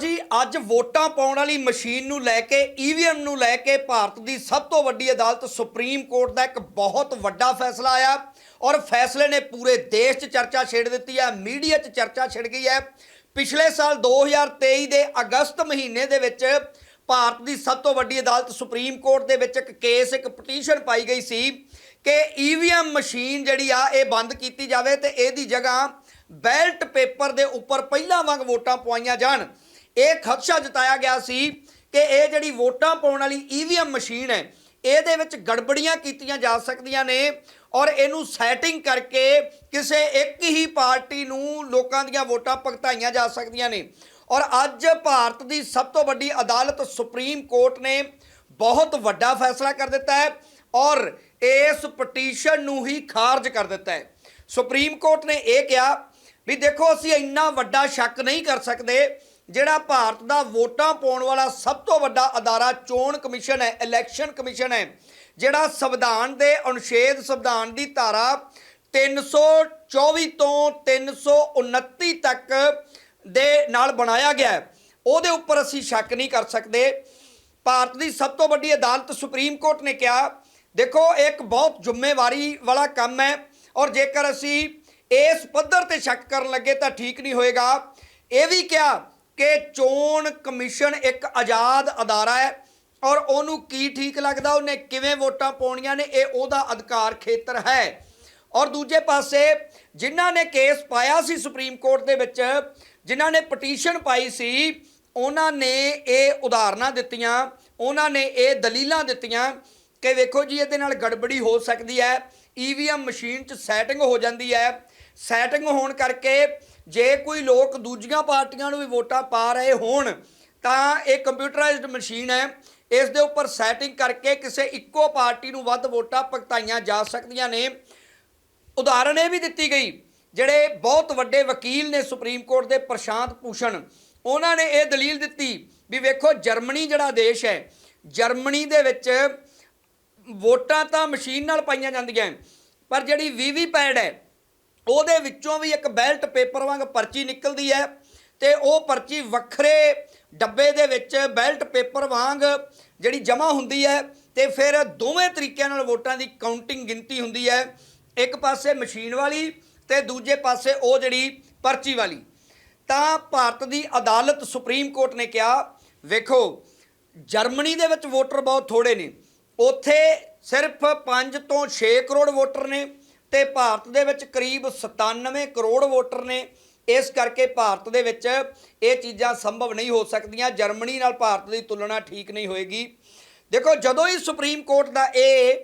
ਜੀ, ਅੱਜ ਵੋਟਾਂ ਪਾਉਣ ਵਾਲੀ ਮਸ਼ੀਨ ਨੂੰ ਲੈ ਕੇ ਈਵੀਐਮ ਨੂੰ ਲੈ ਕੇ ਭਾਰਤ ਦੀ ਸਭ ਤੋਂ ਵੱਡੀ ਅਦਾਲਤ ਸੁਪਰੀਮ ਕੋਰਟ ਦਾ ਇੱਕ ਬਹੁਤ ਵੱਡਾ ਫੈਸਲਾ ਆਇਆ ਔਰ ਫੈਸਲੇ ਨੇ ਪੂਰੇ ਦੇਸ਼ 'ਚ ਚਰਚਾ ਛੇੜ ਦਿੱਤੀ ਹੈ, ਮੀਡੀਆ 'ਚ ਚਰਚਾ ਛਿੜ ਗਈ ਹੈ। ਪਿਛਲੇ ਸਾਲ 2023 ਦੇ ਅਗਸਤ ਮਹੀਨੇ ਦੇ ਵਿੱਚ ਭਾਰਤ ਦੀ ਸਭ ਤੋਂ ਵੱਡੀ ਅਦਾਲਤ ਸੁਪਰੀਮ ਕੋਰਟ ਦੇ ਵਿੱਚ ਇੱਕ ਕੇਸ, ਇੱਕ ਪਟੀਸ਼ਨ ਪਾਈ ਗਈ ਸੀ ਕਿ ਈਵੀਐਮ ਮਸ਼ੀਨ ਜਿਹੜੀ ਆ, ਇਹ ਬੰਦ ਕੀਤੀ ਜਾਵੇ ਤੇ ਇਹਦੀ ਜਗ੍ਹਾ ਬੈਲਟ ਪੇਪਰ ਦੇ ਉੱਪਰ ਪਹਿਲਾਂ ਵਾਂਗ ਵੋਟਾਂ ਪਵਾਈਆਂ ਜਾਣ। ਇਹ ਖਦਸ਼ਾ ਜਤਾਇਆ ਗਿਆ ਸੀ ਕਿ ਇਹ ਜਿਹੜੀ ਵੋਟਾਂ ਪਾਉਣ ਵਾਲੀ ਈਵੀਐਮ ਮਸ਼ੀਨ ਹੈ, ਇਹਦੇ ਵਿੱਚ ਗੜਬੜੀਆਂ ਕੀਤੀਆਂ ਜਾ ਸਕਦੀਆਂ ਨੇ ਔਰ ਇਹਨੂੰ ਸੈਟਿੰਗ ਕਰਕੇ ਕਿਸੇ ਇੱਕ ਹੀ ਪਾਰਟੀ ਨੂੰ ਲੋਕਾਂ ਦੀਆਂ ਵੋਟਾਂ ਭੁਗਤਾਈਆਂ ਜਾ ਸਕਦੀਆਂ ਨੇ। ਔਰ ਅੱਜ ਭਾਰਤ ਦੀ ਸਭ ਤੋਂ ਵੱਡੀ ਅਦਾਲਤ ਸੁਪਰੀਮ ਕੋਰਟ ਨੇ ਬਹੁਤ ਵੱਡਾ ਫੈਸਲਾ ਕਰ ਦਿੱਤਾ ਹੈ ਔਰ ਇਸ ਪਟੀਸ਼ਨ ਨੂੰ ਹੀ ਖਾਰਜ ਕਰ ਦਿੱਤਾ ਹੈ। ਸੁਪਰੀਮ ਕੋਰਟ ਨੇ ਇਹ ਕਿਹਾ ਵੀ ਦੇਖੋ, ਅਸੀਂ ਇੰਨਾ ਵੱਡਾ ਸ਼ੱਕ ਨਹੀਂ ਕਰ ਸਕਦੇ ਜਿਹੜਾ ਭਾਰਤ ਦਾ ਵੋਟਾਂ ਪਾਉਣ ਵਾਲਾ ਸਭ ਤੋਂ ਵੱਡਾ ਅਦਾਰਾ ਚੋਣ ਕਮਿਸ਼ਨ ਹੈ ਇਲੈਕਸ਼ਨ ਕਮਿਸ਼ਨ ਹੈ, ਜਿਹੜਾ ਸੰਵਿਧਾਨ ਦੇ ਅਨੁਛੇਦ ਸੰਵਿਧਾਨ ਦੀ ਧਾਰਾ 324 ਤੋਂ 329 ਤੱਕ ਦੇ ਨਾਲ ਬਣਾਇਆ ਗਿਆ ਹੈ। ਉਹਦੇ ਉੱਪਰ ਅਸੀਂ ਸ਼ੱਕ ਨਹੀਂ ਕਰ ਸਕਦੇ। ਭਾਰਤ ਦੀ ਸਭ ਤੋਂ ਵੱਡੀ ਅਦਾਲਤ ਸੁਪਰੀਮ ਕੋਰਟ ਨੇ ਕਿਹਾ, ਦੇਖੋ ਇਹ ਇੱਕ ਬਹੁਤ ਜ਼ਿੰਮੇਵਾਰੀ ਵਾਲਾ ਕੰਮ ਹੈ ਔਰ ਜੇਕਰ ਅਸੀਂ ਇਸ ਪੱਧਰ ਤੇ ਸ਼ੱਕ ਕਰਨ ਲੱਗੇ ਤਾਂ ਠੀਕ ਨਹੀਂ ਹੋਏਗਾ। ਇਹ ਵੀ ਕਿਹਾ ਕਿ ਚੋਣ ਕਮਿਸ਼ਨ ਇੱਕ ਆਜ਼ਾਦ ਅਦਾਰਾ ਹੈ ਔਰ ਉਹਨੂੰ ਕੀ ਠੀਕ ਲੱਗਦਾ, ਉਹਨੇ ਕਿਵੇਂ ਵੋਟਾਂ ਪਾਉਣੀਆਂ ਨੇ, ਇਹ ਉਹਦਾ ਅਧਿਕਾਰ ਖੇਤਰ ਹੈ। ਔਰ ਦੂਜੇ ਪਾਸੇ ਜਿਨ੍ਹਾਂ ਨੇ ਕੇਸ ਪਾਇਆ ਸੀ ਸੁਪਰੀਮ ਕੋਰਟ ਦੇ ਵਿੱਚ, ਜਿਨ੍ਹਾਂ ਨੇ ਪਟੀਸ਼ਨ ਪਾਈ ਸੀ, ਉਹਨਾਂ ਨੇ ਇਹ ਉਦਾਹਰਨਾਂ ਦਿੱਤੀਆਂ, ਉਹਨਾਂ ਨੇ ਇਹ ਦਲੀਲਾਂ ਦਿੱਤੀਆਂ ਕਿ ਵੇਖੋ ਜੀ, ਇਹਦੇ ਨਾਲ ਗੜਬੜੀ ਹੋ ਸਕਦੀ ਹੈ ਈਵੀਐਮ ਮਸ਼ੀਨ 'ਚ ਸੈਟਿੰਗ ਹੋ ਜਾਂਦੀ ਹੈ। ਸੈਟਿੰਗ ਹੋਣ ਕਰਕੇ ਜੇ ਕੋਈ ਲੋਕ ਦੂਜੀਆਂ ਪਾਰਟੀਆਂ ਨੂੰ ਵੀ ਵੋਟਾਂ ਪਾ ਰਹੇ ਹੋਣ, ਤਾਂ ਇਹ ਕੰਪਿਊਟਰਾਈਜ਼ਡ ਮਸ਼ੀਨ ਹੈ। ਇਸ ਦੇ ਉੱਪਰ ਸੈਟਿੰਗ ਕਰਕੇ ਕਿਸੇ ਇੱਕੋ ਪਾਰਟੀ ਨੂੰ ਵੱਧ ਵੋਟਾਂ ਭੁਗਤਾਈਆਂ ਜਾ ਸਕਦੀਆਂ ਨੇ। ਉਦਾਹਰਣ ਇਹ ਵੀ ਦਿੱਤੀ ਗਈ, ਜਿਹੜੇ ਬਹੁਤ ਵੱਡੇ ਵਕੀਲ ਨੇ ਸੁਪਰੀਮ ਕੋਰਟ ਦੇ ਪ੍ਰਸ਼ਾਂਤ ਭੂਸ਼ਣ, ਉਹਨਾਂ ਨੇ ਇਹ ਦਲੀਲ ਦਿੱਤੀ ਵੀ ਵੇਖੋ ਜਰਮਨੀ ਜਿਹੜਾ ਦੇਸ਼ ਹੈ, ਜਰਮਨੀ ਦੇ ਵਿੱਚ ਵੋਟਾਂ ਤਾਂ ਮਸ਼ੀਨ ਨਾਲ ਪਾਈਆਂ ਜਾਂਦੀਆਂ, ਪਰ ਜਿਹੜੀ ਵੀਵੀ ਪੈਡ ਹੈ ਉਹਦੇ ਵਿੱਚੋਂ ਵੀ ਇੱਕ ਬੈਲਟ ਪੇਪਰ ਵਾਂਗ ਪਰਚੀ ਨਿਕਲਦੀ ਹੈ ਤੇ ਉਹ ਪਰਚੀ ਵੱਖਰੇ ਡੱਬੇ ਦੇ ਵਿੱਚ ਬੈਲਟ ਪੇਪਰ ਵਾਂਗ ਜਿਹੜੀ ਜਮ੍ਹਾਂ ਹੁੰਦੀ ਹੈ ਤੇ ਫਿਰ ਦੋਵੇਂ ਤਰੀਕਿਆਂ ਨਾਲ ਵੋਟਾਂ ਦੀ ਕਾਊਂਟਿੰਗ ਗਿਣਤੀ ਹੁੰਦੀ ਹੈ। ਇੱਕ ਪਾਸੇ ਮਸ਼ੀਨ ਵਾਲੀ ਤੇ ਦੂਜੇ ਪਾਸੇ ਉਹ ਜਿਹੜੀ ਪਰਚੀ ਵਾਲੀ। ਤਾਂ ਭਾਰਤ ਦੀ ਅਦਾਲਤ ਸੁਪਰੀਮ ਕੋਰਟ ਨੇ ਕਿਹਾ, ਵੇਖੋ, ਜਰਮਨੀ ਦੇ ਵਿੱਚ ਵੋਟਰ ਬਹੁਤ ਥੋੜੇ ਨੇ। ਉੱਥੇ ਸਿਰਫ 5 ਤੋਂ 6 ਕਰੋੜ ਵੋਟਰ ਨੇ। ਤੇ ਭਾਰਤ ਦੇ ਵਿੱਚ ਕਰੀਬ 97 ਕਰੋੜ ਵੋਟਰ ਨੇ। ਇਸ ਕਰਕੇ ਭਾਰਤ ਦੇ ਵਿੱਚ ਇਹ ਚੀਜ਼ਾਂ ਸੰਭਵ ਨਹੀਂ ਹੋ ਸਕਦੀਆਂ। ਜਰਮਨੀ ਨਾਲ ਭਾਰਤ ਦੀ ਤੁਲਨਾ ਠੀਕ ਨਹੀਂ ਹੋਏਗੀ। ਦੇਖੋ, ਜਦੋਂ ਹੀ ਸੁਪਰੀਮ ਕੋਰਟ ਦਾ ਇਹ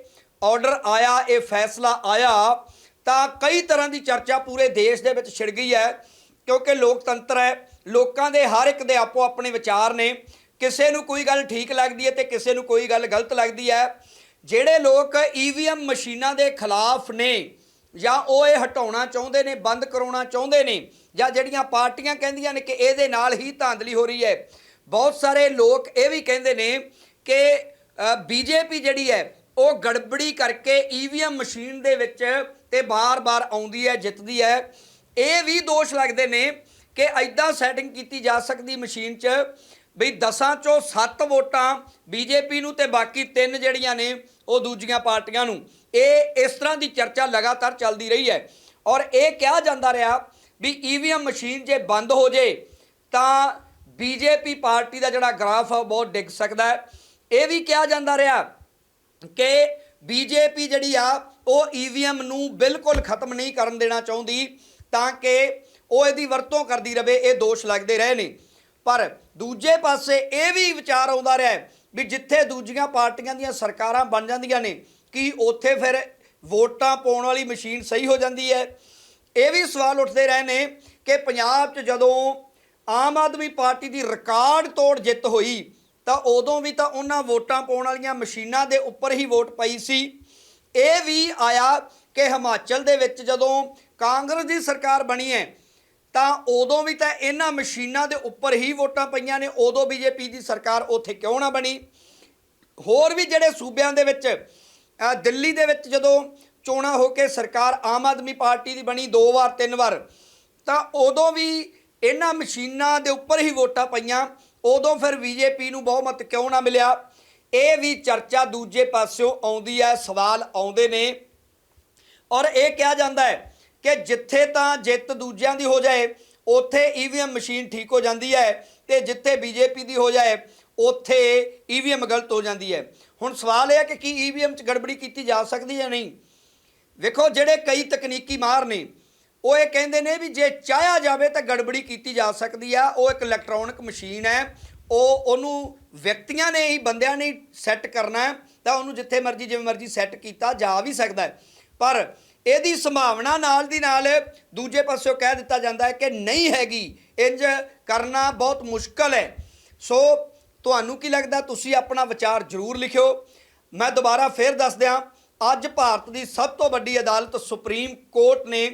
ਆਰਡਰ ਆਇਆ, ਇਹ ਫੈਸਲਾ ਆਇਆ, ਤਾਂ ਕਈ ਤਰ੍ਹਾਂ ਦੀ ਚਰਚਾ ਪੂਰੇ ਦੇਸ਼ ਦੇ ਵਿੱਚ ਛਿੜ ਗਈ ਹੈ। ਕਿਉਂਕਿ ਲੋਕਤੰਤਰ ਹੈ, ਲੋਕਾਂ ਦੇ ਹਰ ਇੱਕ ਦੇ ਆਪੋ ਆਪਣੇ ਵਿਚਾਰ ਨੇ। ਕਿਸੇ ਨੂੰ ਕੋਈ ਗੱਲ ਠੀਕ ਲੱਗਦੀ ਹੈ ਤੇ ਕਿਸੇ ਨੂੰ ਕੋਈ ਗੱਲ ਗਲਤ ਲੱਗਦੀ ਹੈ। ਜਿਹੜੇ ਲੋਕ ਈਵੀਐਮ ਮਸ਼ੀਨਾਂ ਦੇ ਖਿਲਾਫ ਨੇ ਜਾਂ ਉਹ ਇਹ ਹਟਾਉਣਾ ਚਾਹੁੰਦੇ ਨੇ, ਬੰਦ ਕਰਾਉਣਾ ਚਾਹੁੰਦੇ ਨੇ, ਜਾਂ ਜਿਹੜੀਆਂ ਪਾਰਟੀਆਂ ਕਹਿੰਦੀਆਂ ਨੇ ਕਿ ਇਹਦੇ ਨਾਲ ਹੀ ਧਾਂਦਲੀ ਹੋ ਰਹੀ ਹੈ, ਬਹੁਤ ਸਾਰੇ ਲੋਕ ਇਹ ਵੀ ਕਹਿੰਦੇ ਨੇ ਕਿ ਬੀਜੇਪੀ ਜਿਹੜੀ ਹੈ, ਉਹ ਗੜਬੜੀ ਕਰਕੇ ਈਵੀਐਮ ਮਸ਼ੀਨ ਦੇ ਵਿੱਚ ਤੇ ਬਾਰ-ਬਾਰ ਆਉਂਦੀ ਹੈ, ਜਿੱਤਦੀ ਹੈ। ਇਹ ਵੀ ਦੋਸ਼ ਲੱਗਦੇ ਨੇ ਕਿ ਐਦਾਂ ਸੈਟਿੰਗ ਕੀਤੀ ਜਾ ਸਕਦੀ ਮਸ਼ੀਨ 'ਚ ਵੀ 10 ਚੋਂ 7 ਵੋਟਾਂ ਬੀਜੇਪੀ ਨੂੰ ਤੇ ਬਾਕੀ ਤਿੰਨ ਜਿਹੜੀਆਂ ਨੇ ਉਹ ਦੂਜੀਆਂ ਪਾਰਟੀਆਂ ਨੂੰ। ਇਹ ਇਸ ਤਰ੍ਹਾਂ ਦੀ ਚਰਚਾ ਲਗਾਤਾਰ ਚੱਲਦੀ ਰਹੀ ਹੈ। ਔਰ ਇਹ ਕਿਹਾ ਜਾਂਦਾ ਰਿਹਾ ਵੀ ਈਵੀਐਮ ਮਸ਼ੀਨ ਜੇ ਬੰਦ ਹੋ ਜੇ, ਤਾਂ ਬੀਜੇਪੀ ਪਾਰਟੀ ਦਾ ਜਿਹੜਾ ਗ੍ਰਾਫ ਆ ਉਹ ਬਹੁਤ ਡਿੱਗ ਸਕਦਾ ਹੈ। ਇਹ ਵੀ ਕਿਹਾ ਜਾਂਦਾ ਰਿਹਾ ਕਿ ਬੀਜੇਪੀ ਜਿਹੜੀ ਆ, ਉਹ ਈਵੀਐਮ ਨੂੰ ਬਿਲਕੁਲ ਖਤਮ ਨਹੀਂ ਕਰਨ ਦੇਣਾ ਚਾਹੁੰਦੀ, ਤਾਂ ਕਿ ਉਹ ਇਹਦੀ ਵਰਤੋਂ ਕਰਦੀ ਰਵੇ ਇਹ ਦੋਸ਼ ਲੱਗਦੇ ਰਹੇ ਨੇ। ਪਰ ਦੂਜੇ ਪਾਸੇ ਇਹ ਵੀ ਵਿਚਾਰ ਆਉਂਦਾ ਰਿਹਾ ਵੀ ਜਿੱਥੇ ਦੂਜੀਆਂ ਪਾਰਟੀਆਂ ਦੀਆਂ ਸਰਕਾਰਾਂ ਬਣ ਜਾਂਦੀਆਂ ਨੇ, ਕੀ ਉੱਥੇ ਫਿਰ ਵੋਟਾਂ ਪਾਉਣ ਵਾਲੀ ਮਸ਼ੀਨ ਸਹੀ ਹੋ ਜਾਂਦੀ ਹੈ? ਇਹ ਵੀ ਸਵਾਲ ਉੱਠਦੇ ਰਹੇ ਨੇ ਕਿ ਪੰਜਾਬ 'ਚ ਜਦੋਂ ਆਮ ਆਦਮੀ ਪਾਰਟੀ ਦੀ ਰਿਕਾਰਡ ਤੋੜ ਜਿੱਤ ਹੋਈ, ਤਾਂ ਉਦੋਂ ਵੀ ਤਾਂ ਉਹਨਾਂ ਵੋਟਾਂ ਪਾਉਣ ਵਾਲੀਆਂ ਮਸ਼ੀਨਾਂ ਦੇ ਉੱਪਰ ਹੀ ਵੋਟ ਪਈ ਸੀ। ਇਹ ਵੀ ਆਇਆ ਕਿ ਹਿਮਾਚਲ ਦੇ ਵਿੱਚ ਜਦੋਂ ਕਾਂਗਰਸ ਦੀ ਸਰਕਾਰ ਬਣੀ ਹੈ ਤਾਂ ਉਦੋਂ ਵੀ ਤਾਂ ਇਹਨਾਂ ਮਸ਼ੀਨਾਂ ਦੇ ਉੱਪਰ ਹੀ ਵੋਟਾਂ ਪਈਆਂ ਨੇ, ਉਦੋਂ ਬੀਜੇਪੀ ਦੀ ਸਰਕਾਰ ਉੱਥੇ ਕਿਉਂ ਨਾ ਬਣੀ? ਹੋਰ ਵੀ ਜਿਹੜੇ ਸੂਬਿਆਂ ਦੇ ਵਿੱਚ ਦਿੱਲੀ ਦੇ ਵਿੱਚ ਜਦੋਂ ਚੋਣਾਂ ਹੋ ਕੇ ਸਰਕਾਰ ਆਮ ਆਦਮੀ ਪਾਰਟੀ ਦੀ ਬਣੀ ਦੋ ਵਾਰ, ਤਿੰਨ ਵਾਰ, ਤਾਂ ਉਦੋਂ ਵੀ ਇਹਨਾਂ ਮਸ਼ੀਨਾਂ ਦੇ ਉੱਪਰ ਹੀ ਵੋਟਾਂ ਪਈਆਂ, ਉਦੋਂ ਫਿਰ ਬੀਜੇਪੀ ਨੂੰ ਬਹੁਮਤ ਕਿਉਂ ਨਾ ਮਿਲਿਆ? ਇਹ ਵੀ ਚਰਚਾ ਦੂਜੇ ਪਾਸਿਓਂ ਆਉਂਦੀ ਹੈ, ਸਵਾਲ ਆਉਂਦੇ ਨੇ। ਔਰ ਇਹ ਕਿਹਾ ਜਾਂਦਾ ਹੈ ਕਿ ਜਿੱਥੇ ਤਾਂ ਜਿੱਤ ਦੂਜਿਆਂ ਦੀ ਹੋ ਜਾਏ, ਉੱਥੇ ਈਵੀਐਮ ਮਸ਼ੀਨ ਠੀਕ ਹੋ ਜਾਂਦੀ ਹੈ ਤੇ ਜਿੱਥੇ ਬੀਜੇਪੀ ਦੀ ਹੋ ਜਾਏ, ਉੱਥੇ ਈਵੀਐਮ ਗਲਤ ਹੋ ਜਾਂਦੀ ਹੈ। ਹੁਣ ਸਵਾਲ ਇਹ ਹੈ ਕਿ ਕੀ ਈਵੀਐਮ 'ਚ ਗੜਬੜੀ ਕੀਤੀ ਜਾ ਸਕਦੀ ਹੈ ਨਹੀਂ? ਵੇਖੋ, ਜਿਹੜੇ ਕਈ ਤਕਨੀਕੀ ਮਾਹਰ ਨੇ, ਉਹ ਇਹ ਕਹਿੰਦੇ ਨੇ ਵੀ ਜੇ ਚਾਹਿਆ ਜਾਵੇ ਤਾਂ ਗੜਬੜੀ ਕੀਤੀ ਜਾ ਸਕਦੀ ਆ। ਉਹ ਇੱਕ ਇਲੈਕਟ੍ਰੋਨਿਕ ਮਸ਼ੀਨ ਹੈ। ਉਹ, ਉਹਨੂੰ ਵਿਅਕਤੀਆਂ ਨੇ ਹੀ, ਬੰਦਿਆਂ ਨੇ ਸੈੱਟ ਕਰਨਾ ਤਾਂ ਉਹਨੂੰ ਜਿੱਥੇ ਮਰਜ਼ੀ, ਜਿਵੇਂ ਮਰਜ਼ੀ ਸੈੱਟ ਕੀਤਾ ਜਾ ਵੀ ਸਕਦਾ ਪਰ ਇਹਦੀ ਸੰਭਾਵਨਾ ਨਾਲ ਦੀ ਨਾਲ ਦੂਜੇ ਪਾਸਿਓਂ ਕਹਿ ਦਿੱਤਾ ਜਾਂਦਾ ਹੈ ਕਿ ਨਹੀਂ ਹੈਗੀ। ਇੰਜ ਕਰਨਾ ਬਹੁਤ ਮੁਸ਼ਕਲ ਹੈ। ਸੋ ਤੁਹਾਨੂੰ ਕੀ ਲੱਗਦਾ? ਤੁਸੀਂ ਆਪਣਾ ਵਿਚਾਰ ਜ਼ਰੂਰ ਲਿਖਿਓ। ਮੈਂ ਦੁਬਾਰਾ ਫੇਰ ਦੱਸ ਦਿਆਂ ਅੱਜ ਭਾਰਤ ਦੀ ਸਭ ਤੋਂ ਵੱਡੀ ਅਦਾਲਤ ਸੁਪਰੀਮ ਕੋਰਟ ਨੇ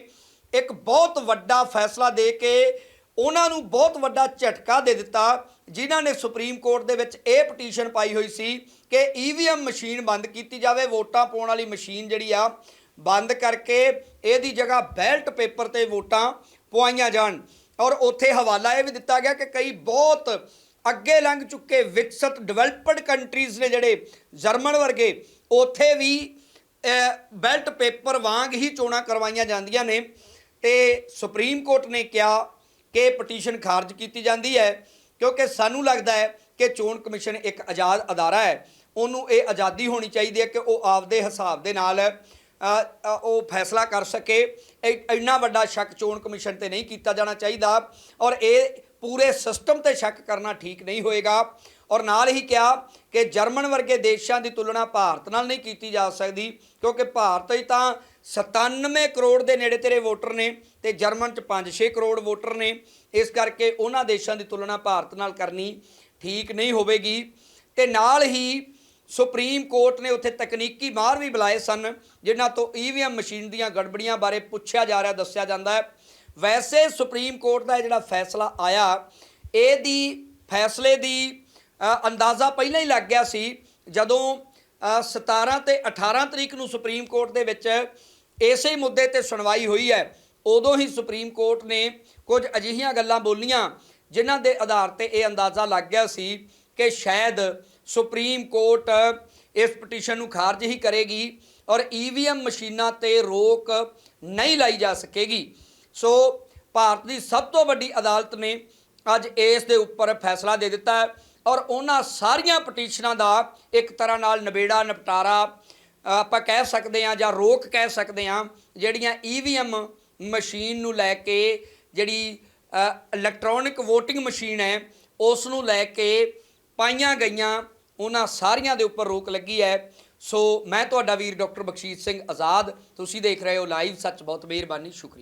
ਇੱਕ ਬਹੁਤ ਵੱਡਾ ਫੈਸਲਾ ਦੇ ਕੇ ਉਹਨਾਂ ਨੂੰ ਬਹੁਤ ਵੱਡਾ ਝਟਕਾ ਦੇ ਦਿੱਤਾ, ਜਿਨ੍ਹਾਂ ਨੇ ਸੁਪਰੀਮ ਕੋਰਟ ਦੇ ਵਿੱਚ ਇਹ ਪਟੀਸ਼ਨ ਪਾਈ ਹੋਈ ਸੀ ਕਿ ਈਵੀਐਮ ਮਸ਼ੀਨ ਬੰਦ ਕੀਤੀ ਜਾਵੇ, ਵੋਟਾਂ ਪਾਉਣ ਵਾਲੀ ਮਸ਼ੀਨ ਜਿਹੜੀ ਆ ਬੰਦ ਕਰਕੇ ਇਹਦੀ ਜਗ੍ਹਾ ਬੈਲਟ ਪੇਪਰ ਤੇ ਵੋਟਾਂ ਪਵਾਈਆਂ ਜਾਣ। ਔਰ ਉੱਥੇ ਹਵਾਲਾ ਇਹ ਵੀ ਦਿੱਤਾ ਗਿਆ ਕਿ ਕਈ ਬਹੁਤ ਅੱਗੇ ਲੰਘ ਚੁੱਕੇ ਵਿਕਸਿਤ ਡਿਵੈਲਪਡ ਕੰਟਰੀਜ਼ ਨੇ ਜਿਹੜੇ ਜਰਮਨ ਵਰਗੇ, ਉੱਥੇ ਵੀ ਬੈਲਟ ਪੇਪਰ ਵਾਂਗ ਹੀ ਚੋਣਾਂ ਕਰਵਾਈਆਂ ਜਾਂਦੀਆਂ ਨੇ। ਤੇ ਸੁਪਰੀਮ ਕੋਰਟ ਨੇ ਕਿਹਾ ਕਿ ਪਟੀਸ਼ਨ ਖਾਰਜ ਕੀਤੀ ਜਾਂਦੀ ਹੈ, ਕਿਉਂਕਿ ਸਾਨੂੰ ਲੱਗਦਾ ਹੈ ਕਿ ਚੋਣ ਕਮਿਸ਼ਨ ਇੱਕ ਆਜ਼ਾਦ ਅਦਾਰਾ ਹੈ। ਉਹਨੂੰ ਇਹ ਆਜ਼ਾਦੀ ਹੋਣੀ ਚਾਹੀਦੀ ਹੈ ਕਿ ਉਹ ਆਪਦੇ ਹਿਸਾਬ ਦੇ ਨਾਲ ਉਹ ਫੈਸਲਾ ਕਰ ਸਕੇ। ਇਹ ਇੰਨਾ ਵੱਡਾ ਸ਼ੱਕ ਚੋਣ ਕਮਿਸ਼ਨ ਤੇ ਨਹੀਂ ਕੀਤਾ ਜਾਣਾ ਚਾਹੀਦਾ ਔਰ ਇਹ ਪੂਰੇ ਸਿਸਟਮ ਤੇ ਸ਼ੱਕ ਕਰਨਾ ਠੀਕ ਨਹੀਂ ਹੋਏਗਾ। ਔਰ ਨਾਲ ਹੀ ਕਿਹਾ ਕਿ ਜਰਮਨ ਵਰਗੇ ਦੇਸ਼ਾਂ ਦੀ ਤੁਲਨਾ ਭਾਰਤ ਨਾਲ ਨਹੀਂ ਕੀਤੀ ਜਾ ਸਕਦੀ, ਕਿਉਂਕਿ ਭਾਰਤ ਹੀ ਤਾਂ 97 ਕਰੋੜ ਦੇ ਨੇੜੇ ਤੇਰੇ ਵੋਟਰ ਨੇ ਤੇ ਜਰਮਨ ਚ 5-6 ਕਰੋੜ ਵੋਟਰ ਨੇ। ਇਸ ਕਰਕੇ ਉਹਨਾਂ ਦੇਸ਼ਾਂ ਦੀ ਤੁਲਨਾ ਭਾਰਤ ਨਾਲ ਕਰਨੀ ਠੀਕ ਨਹੀਂ ਹੋਵੇਗੀ। ਤੇ ਨਾਲ ਹੀ ਸੁਪਰੀਮ ਕੋਰਟ ਨੇ ਉੱਥੇ ਤਕਨੀਕੀ ਮਾਹਰ ਵੀ ਬੁਲਾਏ ਸਨ ਜਿਨ੍ਹਾਂ ਤੋਂ ਈਵੀਐਮ ਮਸ਼ੀਨ ਦੀਆਂ ਗੜਬੜੀਆਂ ਬਾਰੇ ਪੁੱਛਿਆ ਜਾ ਰਿਹਾ ਦੱਸਿਆ ਜਾਂਦਾ ਹੈ। ਵੈਸੇ ਸੁਪਰੀਮ ਕੋਰਟ ਦਾ ਇਹ ਜਿਹੜਾ ਫੈਸਲਾ ਆਇਆ ਇਹਦੀ ਫੈਸਲੇ ਦੀ ਅੰਦਾਜ਼ਾ ਪਹਿਲਾਂ ਹੀ ਲੱਗ ਗਿਆ ਸੀ ਜਦੋਂ ਅ, 17 ਤੇ 18 ਤਰੀਕ ਨੂੰ ਸੁਪਰੀਮ ਕੋਰਟ ਦੇ ਵਿੱਚ ਇਸੇ ਮੁੱਦੇ ਤੇ ਸੁਣਵਾਈ ਹੋਈ ਹੈ। ਉਦੋਂ ਹੀ ਸੁਪਰੀਮ ਕੋਰਟ ਨੇ ਕੁਝ ਅਜਿਹੀਆਂ ਗੱਲਾਂ ਬੋਲੀਆਂ ਜਿਨ੍ਹਾਂ ਦੇ ਆਧਾਰ ਤੇ ਇਹ ਅੰਦਾਜ਼ਾ ਲੱਗ ਗਿਆ ਸੀ ਕਿ ਸ਼ਾਇਦ ਸੁਪਰੀਮ ਕੋਰਟ ਇਸ ਪਟੀਸ਼ਨ ਨੂੰ ਖਾਰਜ ਹੀ ਕਰੇਗੀ ਔਰ ਈਵੀਐਮ ਮਸ਼ੀਨਾਂ ਤੇ ਰੋਕ ਨਹੀਂ ਲਾਈ ਜਾ ਸਕੇਗੀ। ਸੋ ਭਾਰਤ ਦੀ ਸਭ ਤੋਂ ਵੱਡੀ ਅਦਾਲਤ ਨੇ ਅੱਜ ਇਸ ਦੇ ਉੱਪਰ ਫੈਸਲਾ ਦੇ ਦਿੱਤਾ ਹੈ ਔਰ ਉਹਨਾਂ ਸਾਰੀਆਂ ਪਟੀਸ਼ਨਾਂ ਦਾ ਇੱਕ ਤਰ੍ਹਾਂ ਨਾਲ ਨਿਬੇੜਾ, ਨਿਪਟਾਰਾ ਆਪਾਂ ਕਹਿ ਸਕਦੇ ਹਾਂ ਜਾਂ ਰੋਕ ਕਹਿ ਸਕਦੇ ਹਾਂ, ਜਿਹੜੀਆਂ ਈਵੀਐਮ ਮਸ਼ੀਨ ਨੂੰ ਲੈ ਕੇ ਜਿਹੜੀ ਇਲੈਕਟ੍ਰੋਨਿਕ VOTING ਮਸ਼ੀਨ ਹੈ, ਉਸ ਨੂੰ ਲੈ ਕੇ ਪਾਈਆਂ ਗਈਆਂ, ਉਹਨਾਂ ਸਾਰੀਆਂ ਦੇ ਉੱਪਰ ਰੋਕ ਲੱਗੀ ਹੈ। ਸੋ ਮੈਂ ਤੁਹਾਡਾ ਵੀਰ ਡਾਕਟਰ ਬਖਸ਼ੀਸ਼ ਸਿੰਘ ਆਜ਼ਾਦ, ਤੁਸੀਂ ਦੇਖ ਰਹੇ ਹੋ ਲਾਈਵ, ਸੱਚ ਬਹੁਤ ਮਿਹਰਬਾਨੀ, ਸ਼ੁਕਰੀਆ।